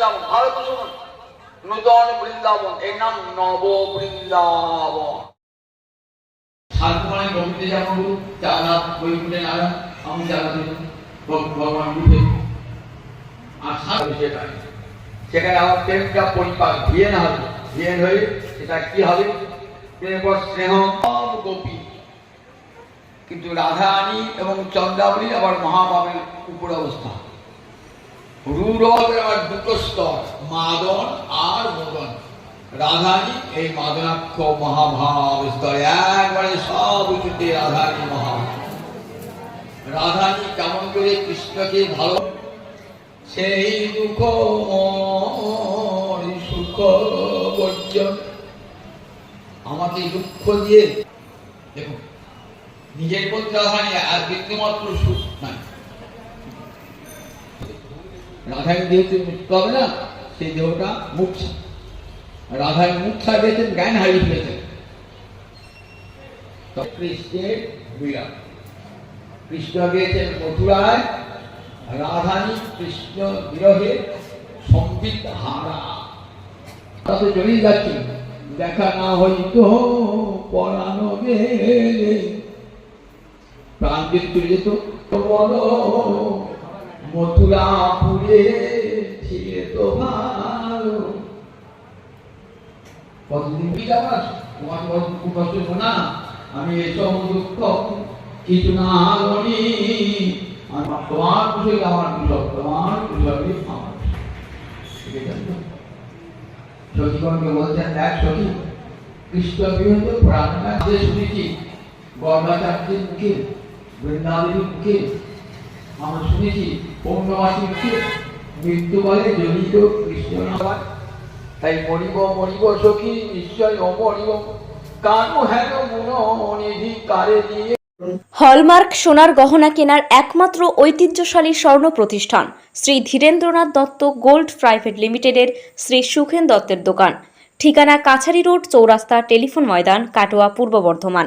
বৃন্দাবন ভালো তো শুনুন নূতন বৃন্দাবন এর নাম নব বৃন্দাবন। সাধুমানে গোবিন্দে যেমন চাঁদা বৈকুণ্ঠে নারায়ণ আমি ভগবান আর সেখানে সেখানে আমার প্রেমটা পরিপাক ভিয়েন হবে। ভিয়েন হয়ে সেটা কি হবে? প্রেমের পর স্নেহ গোপী। কিন্তু রাধারানী এবং চন্দ্রাবলী আবার মহাভাবের উপর অবস্থা। রূঢ়বের আবার দুটো স্তর, মাদন আর মদন। রাধানী এই মাদনাক্ষ মহাভাব স্তরে, একবারে সব উঁচুতে রাধানী মহাভাব। রাধানী কেমন করে কৃষ্ণকে ভালো, সেই দুঃখ সুখ বর্জন। আমাকে দুঃখ দিয়ে, দেখুন, নিজের প্রতি রাধানী আর ব্যক্তিমাত্র সুখ নাই। রাধানী যেহেতু মৃত্যু হবে না, সেই দেহটা মুক্ত রাধানী মুখ দিয়েছেন, জ্ঞান হারিয়ে ফেলেছেন। কৃষ্ণ গিয়েছেন মথুরায়, রাধানী কৃষ্ণ বিরহে সম্বিত হারা। তাতে চলেই যাচ্ছে দেখা না হইত পড়ানো গেলে। প্রাণ দিয়ে যেত মথুরাপুরে ছিলে তো ভালো কতদিন তোমার কষ্ট আমি এসব দুঃখ কিছু না গণি আমার তোমার কুশল আমার কুশল তোমার কুশলই আমার। বলছেন দেখ সখী, কৃষ্ণ যে শুনেছি গর্ভাচার্যের মুখে বৃন্দাবলীর মুখে আমরা শুনেছি পৌর্ণমাসীর মুখে মৃত্যু বলে জড়িত কৃষ্ণ তাই মরিব মরিব সখী, নিশ্চয় অমরিব। কানু হেন কারে দিয়ে হলমার্ক সোনার গহনা কেনার একমাত্র ঐতিহ্যশালী স্বর্ণ প্রতিষ্ঠান শ্রী ধীরেন্দ্রনাথ দত্ত গোল্ড প্রাইভেট লিমিটেডের শ্রী সুখেন দত্তের দোকান। ঠিকানা কাছারি রোড চৌরাস্তা টেলিফোন ময়দান, কাটোয়া, পূর্ব বর্ধমান।